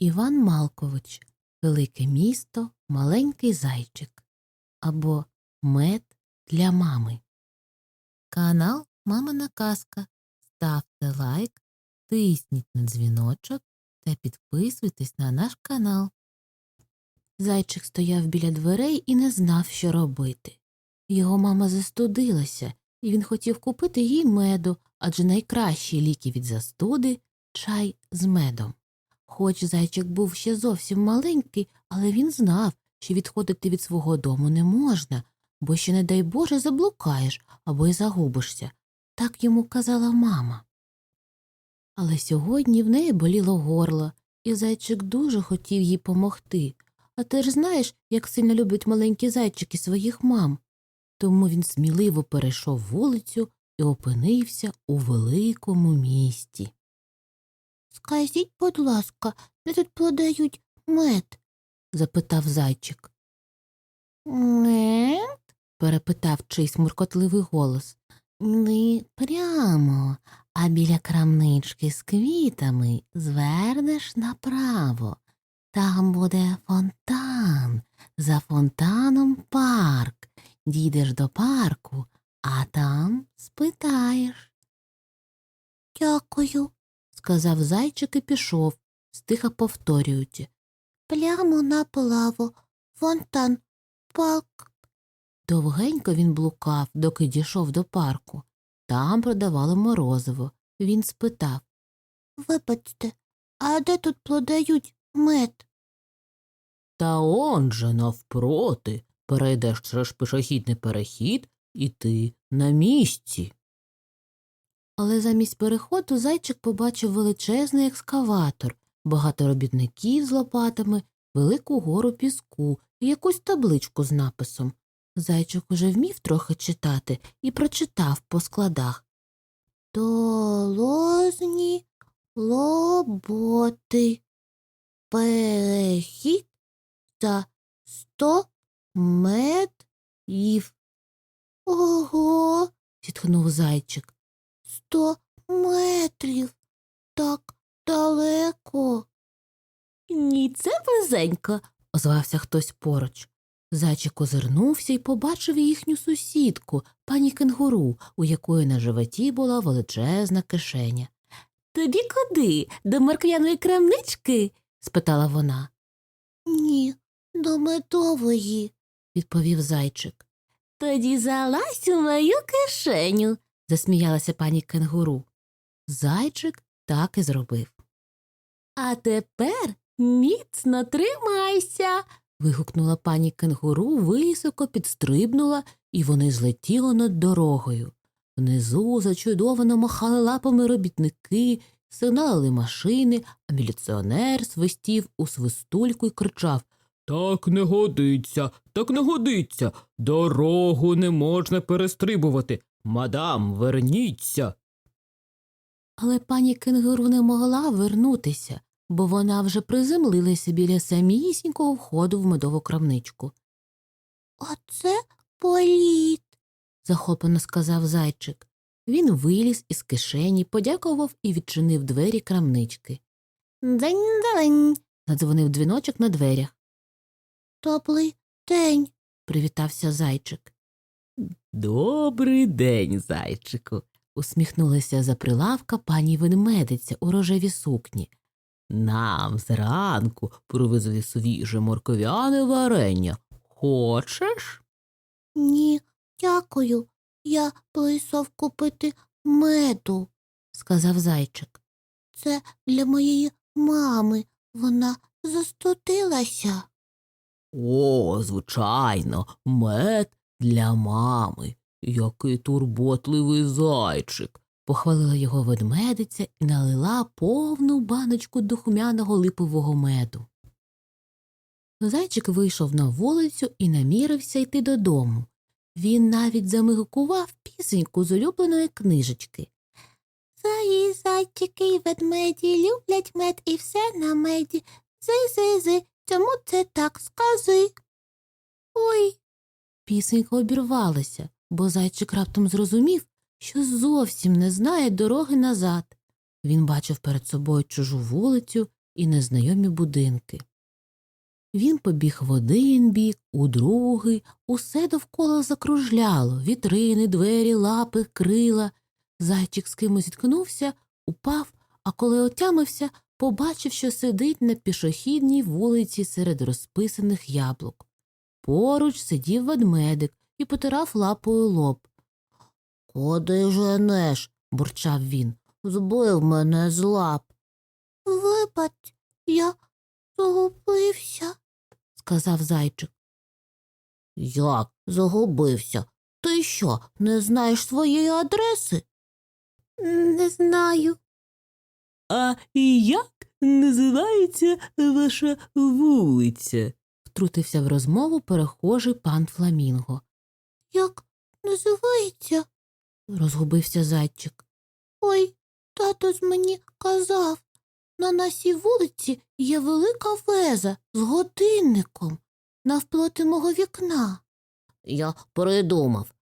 Іван Малкович Велике місто, маленький зайчик або Мед для мами. Канал Мамина Казка. Ставте лайк, тисніть на дзвіночок та підписуйтесь на наш канал. Зайчик стояв біля дверей і не знав, що робити. Його мама застудилася, і він хотів купити їй меду, адже найкращі ліки від застуди чай з медом. Хоч зайчик був ще зовсім маленький, але він знав, що відходити від свого дому не можна, бо ще, не дай Боже, заблукаєш або й загубишся. Так йому казала мама. Але сьогодні в неї боліло горло, і зайчик дуже хотів їй помогти. А ти ж знаєш, як сильно люблять маленькі зайчики своїх мам. Тому він сміливо перейшов вулицю і опинився у великому місті. Скажіть, будь ласка, де тут продають мед? запитав зайчик. Мед? перепитав чийсь муркотливий голос. Не прямо, а біля крамнички з квітами звернеш направо. Там буде фонтан. За фонтаном парк. Дійдеш до парку, а там спитаєш. Дякую, сказав зайчик і пішов, стиха повторюючи. Прямо направо, фонтан, парк. Довгенько він блукав, доки дійшов до парку. Там продавали морозиво. Він спитав Вибачте, а де тут продають мед? Та он же навпроти. Перейдеш через пішохідний перехід, і ти на місці. Але замість переходу зайчик побачив величезний екскаватор, багато робітників з лопатами, велику гору піску і якусь табличку з написом. Зайчик уже вмів трохи читати і прочитав по складах. Доложні лоботи. Перехід за сто метрів. Ого. зітхнув зайчик. Сто метрів. Так далеко. Ні, це близенько, озвався хтось поруч. Зайчик озирнувся і побачив їхню сусідку, пані кенгуру, у якої на животі була величезна кишеня. Тобі куди? До морквяної крамнички? спитала вона. Ні, до медової, відповів зайчик. Тоді залазь у мою кишеню, засміялася пані кенгуру. Зайчик так і зробив. А тепер міцно тримайся. вигукнула пані кенгуру, високо підстрибнула, і вони злетіли над дорогою. Внизу зачудовано махали лапами робітники, сигналили машини, а міліціонер свистів у свистульку й кричав Так не годиться, так не годиться. Дорогу не можна перестрибувати. Мадам, верніться. Але пані кенгуру не могла вернутися, бо вона вже приземлилася біля самісінького входу в медову крамничку. Оце політ, захоплено сказав зайчик. Він виліз із кишені, подякував і відчинив двері крамнички. День день. надзвонив дзвіночок на дверях. Добрий день, привітався зайчик. Добрий день, зайчику, усміхнулася за прилавка пані ведмедиця у рожевій сукні. Нам зранку привезли свіже морков'яне варення. Хочеш? Ні, дякую. Я прийшов купити меду, сказав зайчик. Це для моєї мами. Вона застудилася. О, звичайно, мед для мами. Який турботливий зайчик. Похвалила його ведмедиця і налила повну баночку духмяного липового меду. Зайчик вийшов на вулицю і намірився йти додому. Він навіть замигукував пісеньку з улюбленої книжечки. Заї, зайчики й ведмеді люблять мед і все на меді. Зи-зи-зи, чому це так скази? Ой. Пісенька обірвалася, бо зайчик раптом зрозумів, що зовсім не знає дороги назад. Він бачив перед собою чужу вулицю і незнайомі будинки. Він побіг в один бік, у другий, усе довкола закружляло вітрини, двері, лапи, крила. Зайчик з кимось зіткнувся, упав, а коли отямився, побачив, що сидить на пішохідній вулиці серед розписаних яблук. Поруч сидів ведмедик і потирав лапою лоб. Куди женеш? бурчав він. Збив мене з лап. Вибач, я загубився, сказав зайчик. Як загубився? Ти що, не знаєш своєї адреси? Не знаю. А як називається ваша вулиця? Втрутився в розмову перехожий пан Фламінго. Як називається? розгубився зайчик. Ой, тато з мені казав. На нашій вулиці є велика веза з годинником навпроти мого вікна. Я придумав,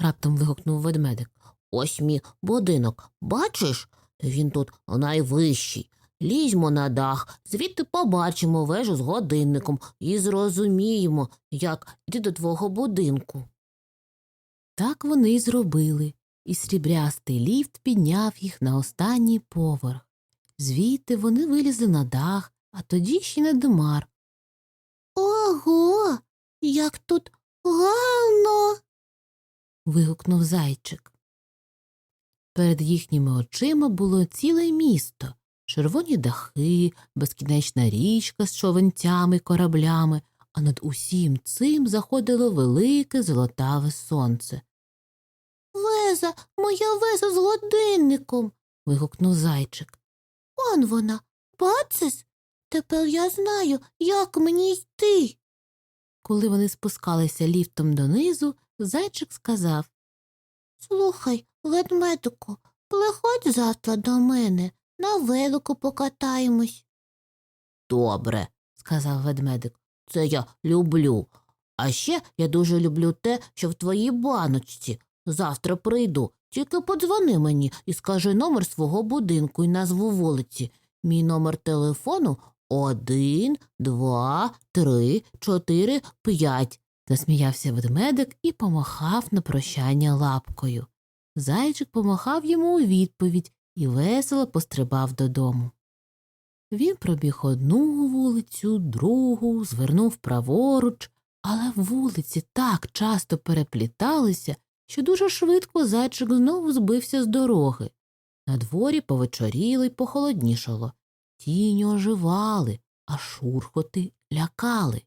раптом вигукнув ведмедик. Ось мій будинок, бачиш? Він тут найвищий. Лізьмо на дах, звідти побачимо вежу з годинником і зрозуміємо, як йти до твого будинку. Так вони й зробили, і сріблястий ліфт підняв їх на останній поверх. Звідти вони вилізли на дах, а тоді ще на димар. Ого, як тут гарно. вигукнув зайчик. Перед їхніми очима було ціле місто, червоні дахи, безкінечна річка з човенцями кораблями, а над усім цим заходило велике золотаве сонце. Веза, моя веза з годинником. вигукнув зайчик. Он вона, бачиш? Тепер я знаю, як мені йти. Коли вони спускалися ліфтом донизу, зайчик сказав Слухай, ведмедику, приходь завтра до мене, на велику покатаємось. Добре, сказав ведмедик, це я люблю. А ще я дуже люблю те, що в твоїй баночці. Завтра прийду, тільки подзвони мені і скажи номер свого будинку і назву вулиці. Мій номер телефону один, два, три, чотири, п'ять. засміявся ведмедик і помахав на прощання лапкою. Зайчик помахав йому у відповідь і весело пострибав додому. Він пробіг одну вулицю, другу, звернув праворуч, але вулиці так часто перепліталися, що дуже швидко зайчик знову збився з дороги. На дворі повечоріло й похолоднішало. Тіні оживали, а шурхоти лякали.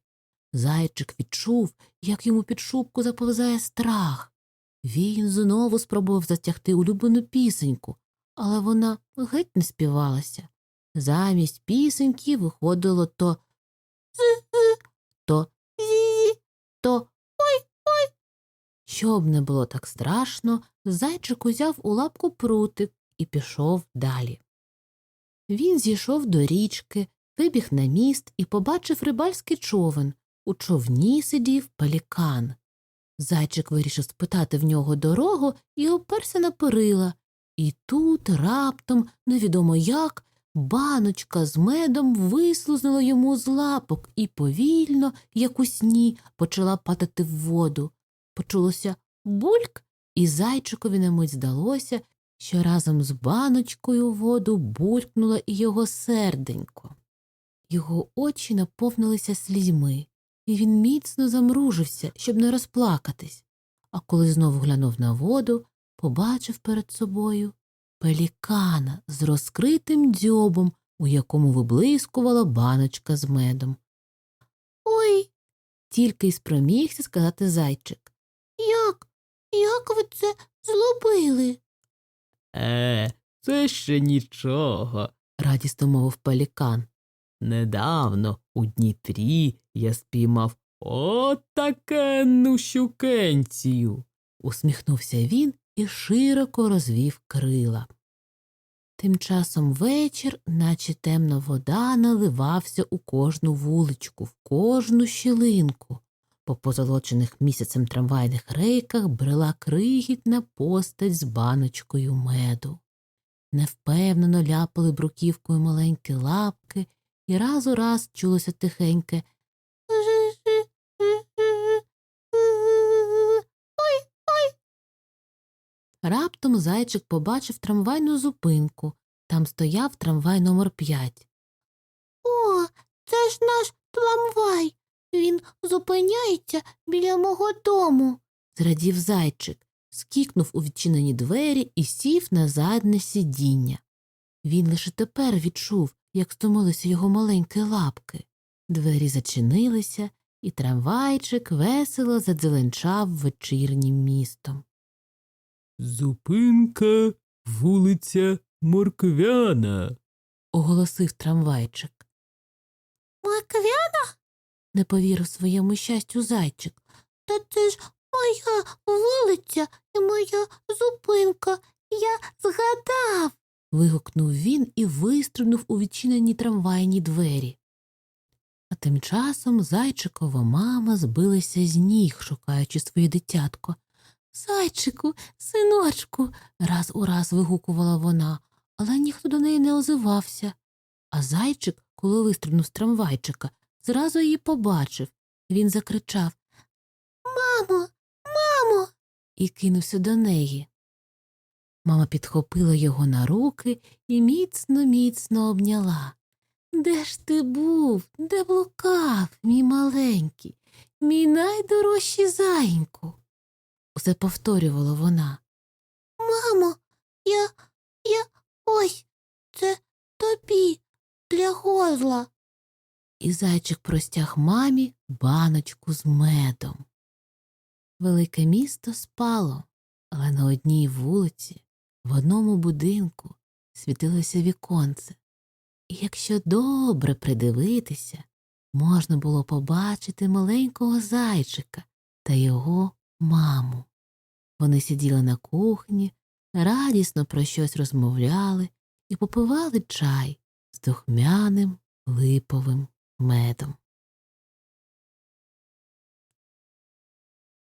Зайчик відчув, як йому під шубку заповзає страх. Він знову спробував затягти улюблену пісеньку, але вона геть не співалася. Замість пісеньки виходило то з-з, то зі, то ой-ой. Щоб не було так страшно, зайчик узяв у лапку прутик і пішов далі. Він зійшов до річки, вибіг на міст і побачив рибальський човен. У човні сидів пелікан. Зайчик вирішив спитати в нього дорогу і оперся на перила. І тут раптом, невідомо як, баночка з медом вислузнула йому з лапок і повільно, як у сні, почала падати в воду. Почулося бульк, і зайчикові на мить здалося, що разом з баночкою воду булькнуло і його серденько. Його очі наповнилися слізьми, і він міцно замружився, щоб не розплакатись. А коли знову глянув на воду, побачив перед собою пелікана з розкритим дзьобом, у якому виблискувала баночка з медом. Ой. тільки й спромігся сказати зайчик. Як? Як ви це зробили? Е, це ще нічого. радісно мовив пелікан. Недавно у Дніпрі я спіймав отакенну щукенцію. усміхнувся він і широко розвів крила. Тим часом вечір, наче темна вода, наливався у кожну вуличку, в кожну щілинку. По позолочених місяцем трамвайних рейках брела крихітна постать з баночкою меду. Невпевнено ляпали бруківкою маленькі лапки, і раз у раз чулося тихеньке. Раптом зайчик побачив трамвайну зупинку. Там стояв трамвай номер 5. О, це ж наш трамвай. Він зупиняється біля мого дому. зрадів зайчик, скікнув у відчинені двері і сів на задне сидіння. Він лише тепер відчув, як стомилися його маленькі лапки. Двері зачинилися, і трамвайчик весело задзеленчав вечірнім містом. Зупинка вулиця Морквяна. оголосив трамвайчик. Морквяна? не повірив своєму щастю зайчик. Та це ж моя вулиця і моя зупинка. Я згадав. вигукнув він і вистрибнув у відчинені трамвайні двері. А тим часом зайчикова мама збилася з ніг, шукаючи своє дитятко. Зайчику, синочку, раз у раз вигукувала вона, але ніхто до неї не озивався. А зайчик, коли вистрибнув з трамвайчика, зразу її побачив. Він закричав Мамо, мамо. і кинувся до неї. Мама підхопила його на руки і міцно, міцно обняла. Де ж ти був? Де блукав, мій маленький, мій найдорожчий зайеньку? Усе повторювала вона. Мамо, я, я ось це тобі для горла. І зайчик простяг мамі баночку з медом. Велике місто спало, але на одній вулиці, в одному будинку світилося віконце. І якщо добре придивитися, можна було побачити маленького зайчика та його маму. Вони сиділи на кухні, радісно про щось розмовляли і попивали чай з духмяним липовим медом.